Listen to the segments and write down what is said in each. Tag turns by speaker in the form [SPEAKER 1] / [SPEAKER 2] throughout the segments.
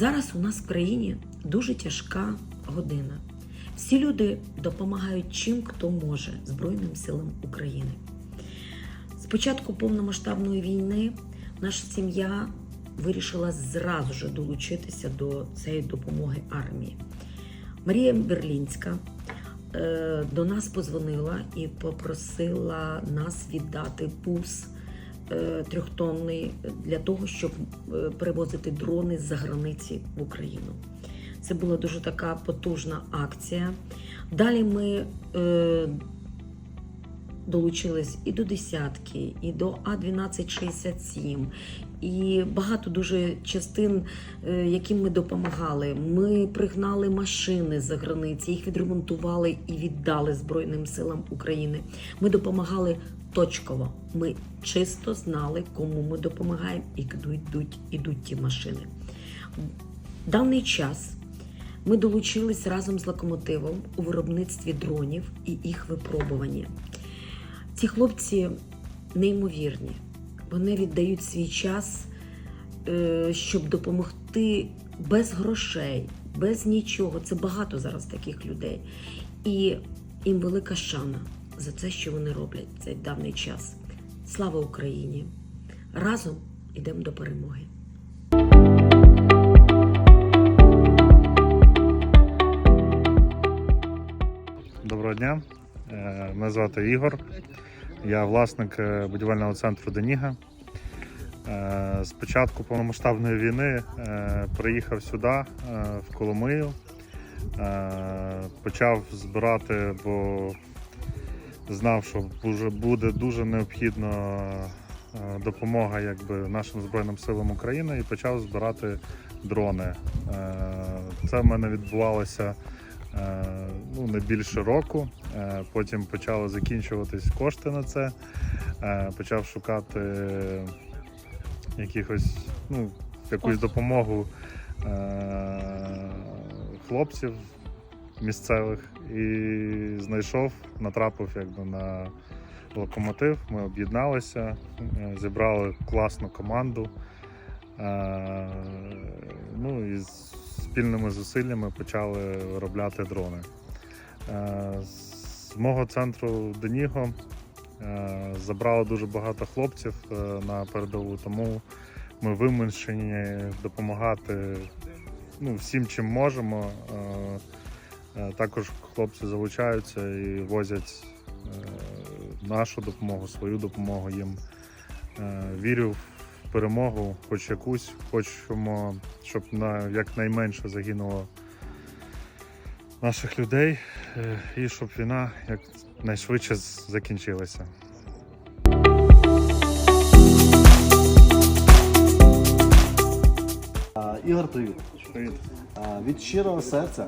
[SPEAKER 1] нас в країні дуже тяжка година. Всі люди допомагають чим хто може Збройним силам України. З початку повномасштабної війни наша сім'я вирішила зразу ж долучитися до цієї допомоги армії. Марія Берлінська е, до нас позвонила і попросила нас віддати бус е, трьохтонний для того, щоб е, перевозити дрони з-за границі в Україну. Це була дуже така потужна акція. Далі ми е, долучились і до десятки, і до А1267, і багато дуже частин, е, яким ми допомагали. Ми пригнали машини за границі, їх відремонтували і віддали Збройним силам України. Ми допомагали точково. Ми чисто знали, кому ми допомагаємо і куди йдуть, ідуть ті машини. Даний час ми долучились разом з локомотивом у виробництві дронів і їх випробуванні. Ці хлопці неймовірні. Вони віддають свій час, е, щоб допомогти без грошей, без нічого. Це багато зараз таких людей. І їм велика шана за це, що вони роблять цей давний час. Слава Україні! Разом йдемо до перемоги.
[SPEAKER 2] Доброго дня. Е, Мене звати Ігор. Я власник е, будівельного центру Деніга. Е, З початку повномасштабної війни е, приїхав сюди, е, в Коломию. Е, Почав збирати, бо знав, що буде дуже необхідна е, допомога якби, нашим Збройним силам України і почав збирати дрони. Е, Це в мене відбувалося е, ну, не більше року. Е, Потім почали закінчуватись кошти на це. Е, Почав шукати якихось, ну, якусь допомогу е, хлопців місцевих і знайшов, натрапив якби на локомотив. Ми об'єдналися, е, зібрали класну команду. Е, Ну і спільними зусиллями почали виробляти дрони. Е, З мого центру Деніго е, забрало дуже багато хлопців е, на передову, тому ми вимушені допомагати ну, всім, чим можемо. Також хлопці залучаються і возять нашу допомогу, свою допомогу їм. Вірю в перемогу, хоч якусь, хочемо, щоб на якнайменше загинуло наших людей е, і щоб війна якнайшвидше закінчилася.
[SPEAKER 3] Ігор, привіт.
[SPEAKER 2] Привіт.
[SPEAKER 3] Від щирого серця.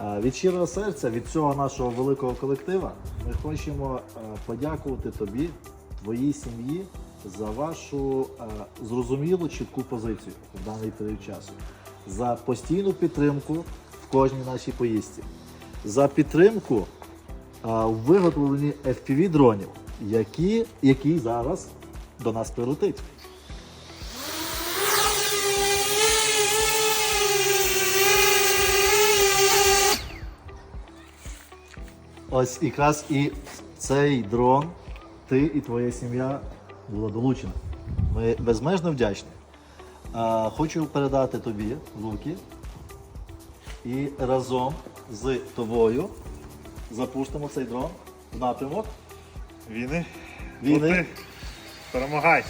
[SPEAKER 3] Від щирого серця, від цього нашого великого колектива, ми хочемо е, подякувати тобі, твоїй сім'ї за вашу е, зрозумілу чітку позицію в даний період часу, за постійну підтримку в кожній нашій поїздці, за підтримку е, в виготовленні FPV дронів, які, який зараз до нас прилетить. Ось якраз і цей дрон ти і твоя сім'я була долучена. Ми безмежно вдячні. А, хочу передати тобі луки і разом з тобою запустимо цей дрон в напрямок
[SPEAKER 2] Війни.
[SPEAKER 3] Війни.
[SPEAKER 2] Перемагай!